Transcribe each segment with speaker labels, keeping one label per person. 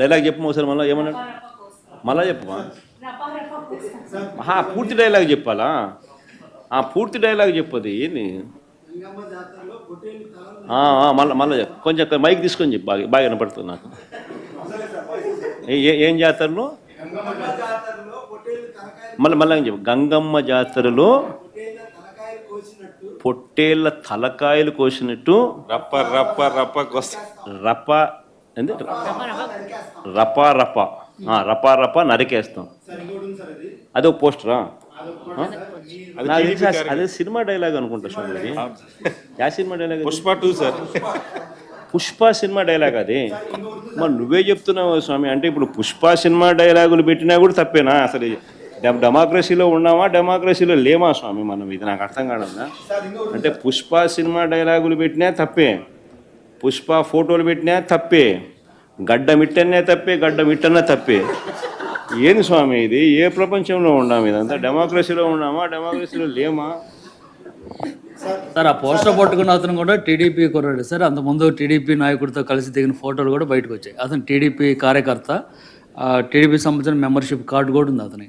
Speaker 1: Dialogue చెప్పు ఒకసారి మళ్ళీ ఏమన్నాడు మళ్ళా చెప్పు ఆహా, పూర్తి డైలాగ్ చెప్పాలా ఆ పూర్తి డైలాగ్ చెప్పదు ఏంది ఆ, ఆ, మళ్ళా మళ్ళీ చెప్పు కొంచెం మైక్ తీసుకొని చెప్పు బాగా బాగా వినపడుతుంది నాకు ఏ- జాతరలో మళ్ళీ మళ్ళీ చెప్పు గంగమ్మ జాతరలో పొట్టేళ్ళ తలకాయలు కోసినట్టు
Speaker 2: రప్ప రప్ప రప్ప కొస్తా
Speaker 1: రప ఏంది? రప. రప ఆ, రప రప నరికేస్తాం. అది ఒక పోస్టరా? అదే సినిమా డైలాగ్ అనుకుంటా స్వామి అది yeah cinema dialogue?
Speaker 2: Pushpa two sir.
Speaker 1: Pushpa. Cinema dialogue అది? మరి నువ్వే చెప్తున్నావు స్వామి అంటే ఇప్పుడు పుష్ప సినిమా డైలాగులు పెట్టినా కూడా తప్పేనా? అసలు డెమ- డెమోక్రసీలో ఉన్నామా డెమోక్రసీలో లేమా స్వామి మనం? ఇది నాకు అర్థం కావడం అంటే పుష్ప సినిమా డైలాగులు పెట్టినా తప్పే. పుష్ప ఫోటోలు పెట్టినా తప్పే గడ్డ మిట్టనే తప్పే గడ్డ మిట్టనే తప్పే. ఏంది స్వామి ఇది? ఏ ప్రపంచంలో ఉన్నాం ఇదంతా? డెమోక్రసీలో ఉన్నామా? డెమోక్రసీలో లేమా?
Speaker 3: సార్ ఆ పోస్టర్ పట్టుకున్న అతను కూడా టీడీపీ కుర్రాడు సార్. అంతకుముందు టీడీపీ నాయకుడితో కలిసి దిగిన ఫోటోలు కూడా బయటకు వచ్చాయి. అతను టీడీపీ కార్యకర్త టీడీపీ సంబంధించిన మెంబర్షిప్ కార్డు కూడా ఉంది అతని.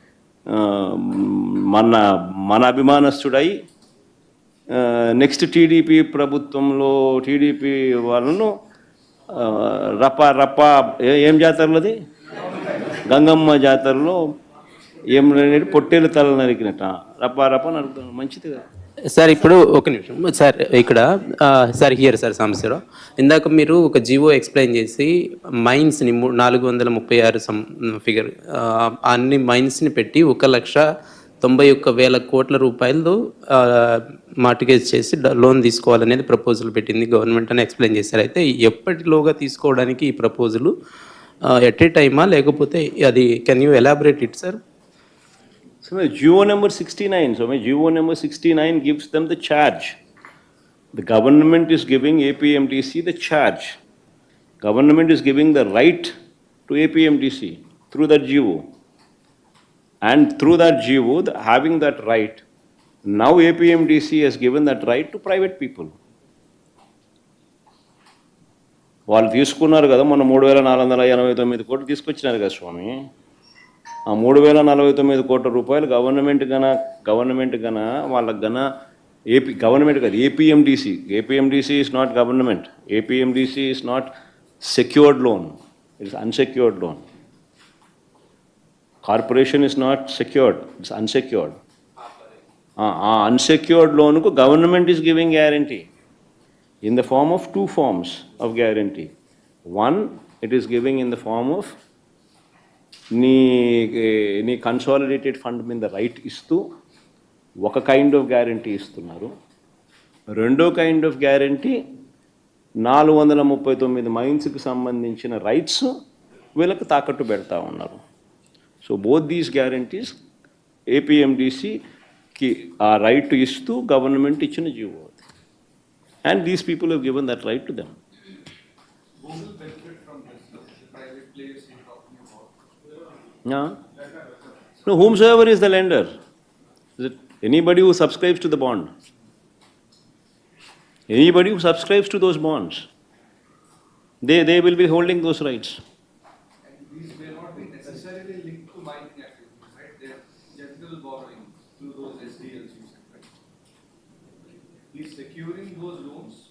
Speaker 1: మన మన అభిమానస్తుడై నెక్స్ట్ టీడీపీ ప్రభుత్వంలో టీడీపీ వాళ్ళను రప రప ఏ- ఏం జాతరలోది గంగమ్మ జాతరలో ఏం పొట్టేలు తల నరికినట్ట రప రప నరుకుతాను. మంచిది కదా.
Speaker 4: సార్ ఇప్పుడు ఒక నిమిషం. సార్ ఇక్కడ సార్ హియర్ సార్ సంస్థలో ఇందాక మీరు ఒక జివో ఎక్స్ప్లెయిన్ చేసి మైన్స్ని నాలుగు వందల ముప్పై ఆరు సం ఫిగర్ అన్ని మైన్స్ని పెట్టి ఒక లక్ష తొంభై ఒక్క వేల కోట్ల రూపాయలు మార్టిగేజ్ చేసి లోన్ తీసుకోవాలనేది ప్రపోజల్ పెట్టింది. గవర్నమెంట్ అని ఎక్స్ప్లెయిన్ చేశారు. అయితే ఎప్పటిలోగా తీసుకోవడానికి ఈ ప్రపోజలు ఎట్ ఏ టైమా? లేకపోతే అది can you elaborate it sir
Speaker 1: So my GO number 69, so my GO number 69 gives them the charge. The government is giving APMTC the charge. Government is giving the right to APMTC through that GO. And through that GO, the- having that right, now APMTC has given that right to private people. వాళ్ళు తీసుకున్నారు కదా మొన్న మూడు వేల నాలుగు వందల ఎనభై తొమ్మిది కోట్లు తీసుకొచ్చినారు కదా స్వామి ఆ మూడు వేల నలభై తొమ్మిది కోట్ల రూపాయలు గవర్నమెంట్ గన గవర్నమెంట్ గన వాళ్ళకి గన ఏపీ గవర్నమెంట్ కాదు APMDC. APMDC is not government APMDC is not secured loan it's unsecured loan corporation is not secured it's unsecured ఆ అన్సెక్యూర్డ్ లోన్కు government is giving guarantee in the form of two forms of guarantee one it is giving in the form of నీ నీ consolidated fund మీద right ఇస్తూ ఒక kind of guarantee ఇస్తున్నారు. రెండో kind of guarantee నాలుగు వందల ముప్పై తొమ్మిది మైన్స్కి సంబంధించిన రైట్స్ వీళ్ళకి తాకట్టు పెడతా ఉన్నారు. సో బోత్ దీస్ గ్యారంటీస్ ఏపీఎండిసికి ఆ రైట్ ఇస్తూ గవర్నమెంట్ ఇచ్చిన GO and these people have given that right to them No, whomsoever is the lender. Is it anybody who subscribes to the bond? Anybody who subscribes to those bonds, they, they will be holding those rights.
Speaker 5: And These may not be necessarily linked to mining activities, right? They're general borrowing through those SDLs you said, right? He's securing those loans